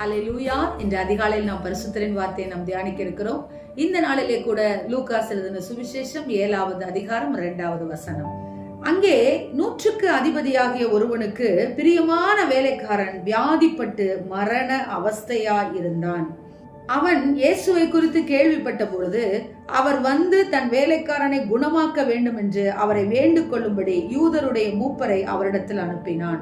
ஹalleluya இன்று அதிகாலையில் நாம் பரிசுத்தரின் வார்த்தையை நாம் தியானிக்க இருக்கிறோம். இந்த நாளிலே கூட லூகாஸ் எழுதின சுவிசேஷம் ஏழாவது அதிகாரம் இரண்டாவது வசனம். அங்கே நூற்றுக்கு அதிபதியாகிய ஒருவனுக்கு பிரியமான வேலைக்காரன் வியாதிப்பட்டு மரண அவஸ்தையா இருந்தான் அவன் இயேசுவை குறித்து கேள்விப்பட்ட பொழுது அவர் வந்து தன் வேலைக்காரனை குணமாக்க வேண்டும் என்று அவரை வேண்டு கொள்ளும்படி யூதருடைய மூப்பரை அவரிடத்தில் அனுப்பினான்.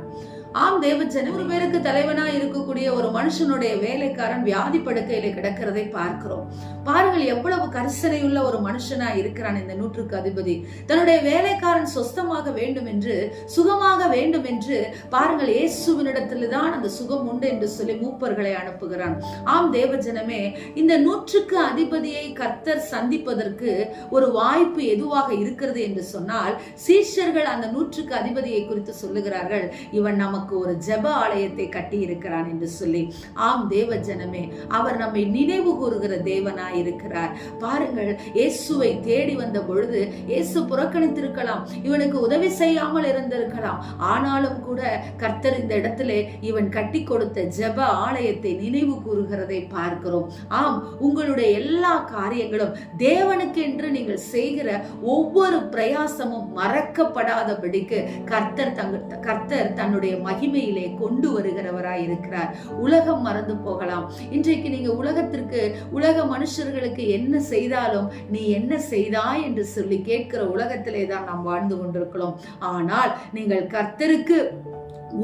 ஆம் தேவஜன் ஒரு பேருக்கு தலைவனா இருக்கக்கூடிய ஒரு மனுஷனுடைய வேலைக்காரன் வியாதி படுக்கையில கிடக்கிறதை பார்க்கிறோம். பாருங்கள் எவ்வளவு கரிசனையுள்ள ஒரு மனுஷனா இருக்கிறான் இந்த நூற்றுக்கு அதிபதி. தன்னுடைய வேலைக்காரன் சொஸ்தமாக வேண்டும் என்று சுகமாக வேண்டும் என்று பாருங்கள் இயேசுவினிடத்தில் தான் அந்த சுகம் உண்டு என்று சொல்லி மூப்பர்களை அனுப்புகிறான். ஆம் தேவஜனமே இந்த நூற்றுக்கு அதிபதியை கர்த்தர் சந்திப்பதற்கு ஒரு வாய்ப்பு எதுவாக இருக்கிறது என்று சொன்னால் சீஷர்கள் அந்த நூற்றுக்கு அதிபதியை குறித்து சொல்லுகிறார்கள். இவன் நமக்கு நமக்கு ஒரு ஜெப ஆலயத்தை கட்டி இருக்கிறான் என்று சொல்லி ஆம் தேவ ஜனமே அவர் நம்மை நினைவு கூறுகிற தேவனாய் இருக்கிறார் பாருங்கள் இயேசுவை தேடி வந்த பொழுது இயேசு புறக்கணித்திருக்கலாம் இவனுக்கு உதவி செய்யாமல் இருந்திருக்கலாம். ஆனாலும் கூட கர்த்தர் இந்த இடத்திலே இவன் கட்டி கொடுத்த ஜெப ஆலயத்தை நினைவு கூறுகிறதை பார்க்கிறோம். ஆம் உங்களுடைய எல்லா காரியங்களும் தேவனுக்கு என்று நீங்கள் செய்கிற ஒவ்வொரு பிரயாசமும் மறக்கப்படாதபடிக்கு கர்த்தர் தங்க கர்த்தர் தன்னுடைய மகிமையிலே கொண்டு வருகிறவராய் இருக்கிறார் உலகம் மறந்து போகலாம். இன்றைக்கு நீங்க உலகத்திற்கு உலக மனுஷர்களுக்கு என்ன செய்தாலும் நீ என்ன செய்தாய் என்று சொல்லி கேட்கிற உலகத்திலே தான் நாம் வாழ்ந்து கொண்டிருக்கிறோம். ஆனால் நீங்கள் கர்த்தருக்கு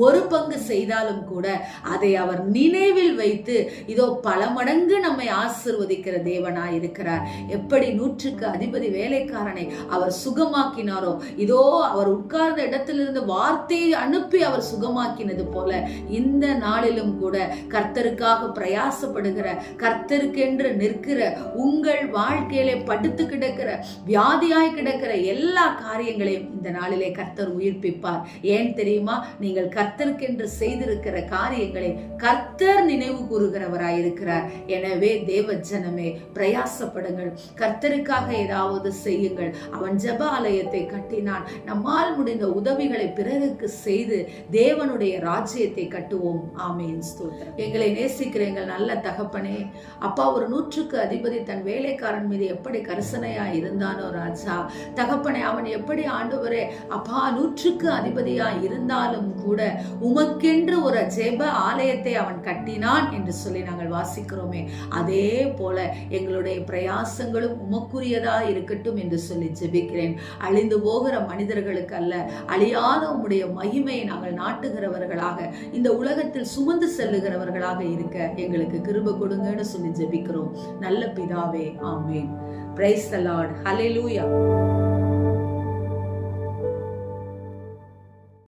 ஒரு பங்கு செய்தாலும் கூட அதை அவர் நினைவில் வைத்து இதோ பல மடங்கு நம்மை ஆசிர்வதிக்கிற தேவனா இருக்கிறார். எப்படி நூற்றுக்கு அதிபதி வேலைக்காரனை அவர் சுகமாக்கினாரோ இதோ அவர் உட்கார்ந்த இடத்திலிருந்து வார்த்தையை அனுப்பி அவர் சுகமாக்கினது போல இந்த நாளிலும் கூட கர்த்தருக்காக பிரயாசப்படுகிற கர்த்தருக்கென்று நிற்கிற உங்கள் வாழ்க்கையிலே படுத்து கிடக்கிற வியாதியாய் கிடக்கிற எல்லா காரியங்களையும் இந்த நாளிலே கர்த்தர் உயிர்ப்பிப்பார். ஏன் தெரியுமா? நீங்கள் கர்த்தருக்கென்று செய்திருக்கிற காரியங்களை கர்த்தர் நினைவு கூறுகிறவராய் இருக்கிறார் எனவே தேவ ஜனமே பிரயாசப்படுங்கள். கர்த்தருக்காக ஏதாவது செய்யுங்கள். அவன் ஜெப ஆலயத்தை கட்டினான். நம்மால் முடிந்த உதவிகளை பிறருக்கு செய்து தேவனுடைய ராஜ்யத்தை கட்டுவோம். ஆமேன். ஸ்தோத்திரம். எங்களை நேசிக்கிற எங்கள் நல்ல தகப்பனே அப்பா ஒரு நூற்றுக்கு அதிபதி தன் வேலைக்காரன் மீது எப்படி கரிசனையா இருந்தானோ ராஜா தகப்பனே அவன் எப்படி ஆண்டவரே அப்பா நூற்றுக்கு அதிபதியா இருந்தாலும் கூட உமக்கென்று ஒரு ஜெப ஆலயத்தை அவன் கட்டினான் என்று சொல்லி நாங்கள் வாசிக்கிறோமே. அதே போல எங்களுடைய பிரயாசங்களும் உமக்குரியதா இருக்கட்டும் என்று சொல்லி ஜெபிக்கிறேன். அழிந்து போகிற மனிதர்களுக்கு அல்ல அழியாத உம்முடைய மகிமையை நாங்கள் நாட்டுகிறவர்களாக இந்த உலகத்தில் சுமந்து செல்லுகிறவர்களாக இருக்க எங்களுக்கு கிருப கொடுங்கன்னு சொல்லி ஜெபிக்கிறோம். நல்ல பிதாவே ஆமேன். பிரைஸ் த லார்ட் லூயா